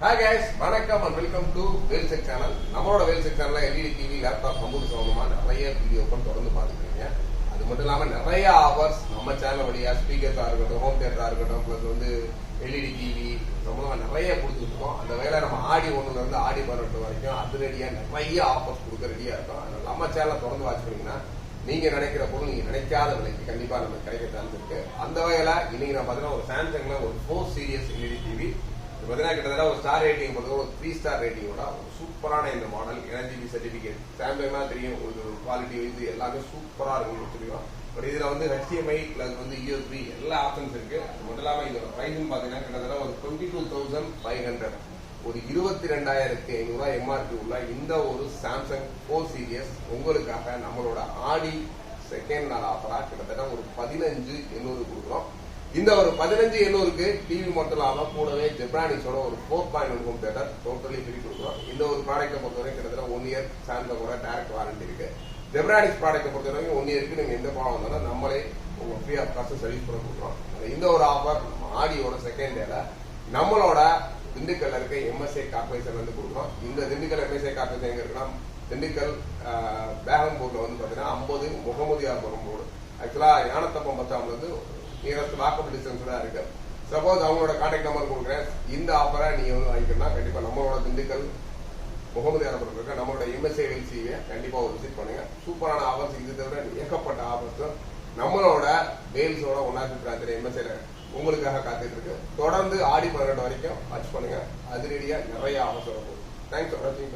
Hi guys வணக்கம் and welcome to வேல்செக் channel நம்மளோட வேல்செக் சேனல்ல எல்இடி டிவி லேப்டாப் கம்ப்யூட்டர் சம்பந்தமா நிறைய வீடியோக்கள் தொடர்ந்து பார்த்துக்கிறீங்க அது மட்டும் இல்லாம நிறைய ஆஃபர்ஸ் நம்ம சேனல் வழியா ஸ்பீக்கர்ஸா இருக்கட்டும் ஹோம் தியேட்டரா இருக்கட்டும் பிளஸ் வந்து எல்இடி டிவி சம்பந்தமா நிறைய கொடுத்துருக்கோம் அந்த வேலை நம்ம ஆடி ஒண்ணுல இருந்து ஆடி பதினெட்டு வரைக்கும் அதிரடியா நிறைய ஆஃபர்ஸ் கொடுக்க ரெடியா இருக்கோம். அதனால நம்ம சேனலை தொடர்ந்து வாட்ச் பண்ணீங்கன்னா நீங்க நினைக்கிற பொருள் நீங்க நினைக்காத விலைக்கு கண்டிப்பா நமக்கு கிடைக்க சான்ஸ் இருக்கு. அந்த வகையில இன்னைக்கு நான் பாத்தீங்கன்னா ஒரு சாம்சங்ல ஒரு ஃபோர் சீரியஸ் எல்இடி டிவி பார்த்தீங்கன்னா கிட்டத்தட்ட ஒரு ஸ்டார் ரேட்டிங் பொறுத்தவரை ஒரு த்ரீ ஸ்டார் ரேட்டிங்கோட ஒரு சூப்பரான இந்த மாடல் எனர்ஜி சர்டிபிகேட் சாம்சங்னா தெரியும். ஒரு குவாலிட்டி இது எல்லாமே சூப்பரா இருக்கும் தெரியும். பட் இதுல வந்து ஹெச்டிஎம்ஐ பிளஸ் வந்து யூஎஸ்பி எல்லா ஆப்ஷன்ஸ் இருக்கு. அது மட்டும் இல்லாம இதோட பிரைஸ் பாத்தீங்கன்னா கிட்டத்தட்ட ஒரு twenty two thousand five hundred ஒரு இருபத்தி ரெண்டாயிரத்தி ஐநூறு எம்ஆர்பி உள்ள இந்த ஒரு சாம்சங் ஃபோர் சீரியஸ் உங்களுக்காக நம்மளோட ஆடி செகண்ட் நாள் ஆஃபரா கிட்டத்தட்ட ஒரு பதினஞ்சு எண்ணூறு கொடுக்குறோம். இந்த ஒரு பதினஞ்சு எண்ணூறுக்கு டிவி மட்டும் இல்லாம கூடவே ஜெப்ரானிக்ஸோட ஒரு four point one home theatre totally free கொடுக்குறோம் இந்த ஒரு ப்ராடக்ட்டை பொறுத்தவரை கிட்டத்தட்ட ஒன் இயர் சாம்சங்கோட டேரக்ட் வாரண்டி இருக்கு. ஜெப்ரானிக்ஸ் ப்ராடக்ட்டை பொறுத்தவரைக்கும் ஒன் இயருக்கு நீங்க எந்த ப்ராப்ளம் வந்தாலும் நம்மளே உங்க ஃப்ரீ ஆஃப் காஸ்ட் சர்வீஸ் பண்ண கொடுக்குறோம் இந்த ஒரு ஆஃபர் நம்ம ஆடியோட செகண்ட் டேல நம்மளோட திண்டுக்கல்ல இருக்க எம்எஸ்ஏ கார்பரேஷன் வந்து கொடுக்குறோம். இந்த திண்டுக்கல் எம்எஸ்ஏ கார்பரேஷன் எங்க இருக்குன்னா திண்டுக்கல் பேகம்பூர்ல வந்து பாத்தீங்கன்னா ஐம்பது முகமதியாபுரம் ரோடு ஆக்சுவலா யானத்தப்பம் பஸ் நியரஸ்ட் வாக்கப் டிஸ்டன்ஸ் இருக்கு. சப்போஸ் அவங்களோட கான்டாக்ட் நம்பர் கொடுக்குறேன். இந்த ஆஃபரை நீ வந்து வாங்கிக்கணும்னா கண்டிப்பா நம்மளோட திண்டுக்கல் முகமது முகமதியானபுரம் இருக்க நம்மளோட எம்எஸ்ஏ வெல்சியை கண்டிப்பா ஒரு விசிட் பண்ணுங்க. சூப்பரான ஆஃபர்ஸ் இது தவிர ஏகப்பட்ட ஆஃபர்ஸும் நம்மளோட வேல்ஸோட ஒன்னாசி பிராந்திர எம்எஸ்ஏல உங்களுக்காக காத்துட்டு இருக்கு. தொடர்ந்து ஆடி பதினெட்டு வரைக்கும் வாட்ச் பண்ணுங்க. அதிரடியா நிறைய ஆஃபர்ஸ் வரும் தேங்க்ஸ் ஃபார் வாட்சிங்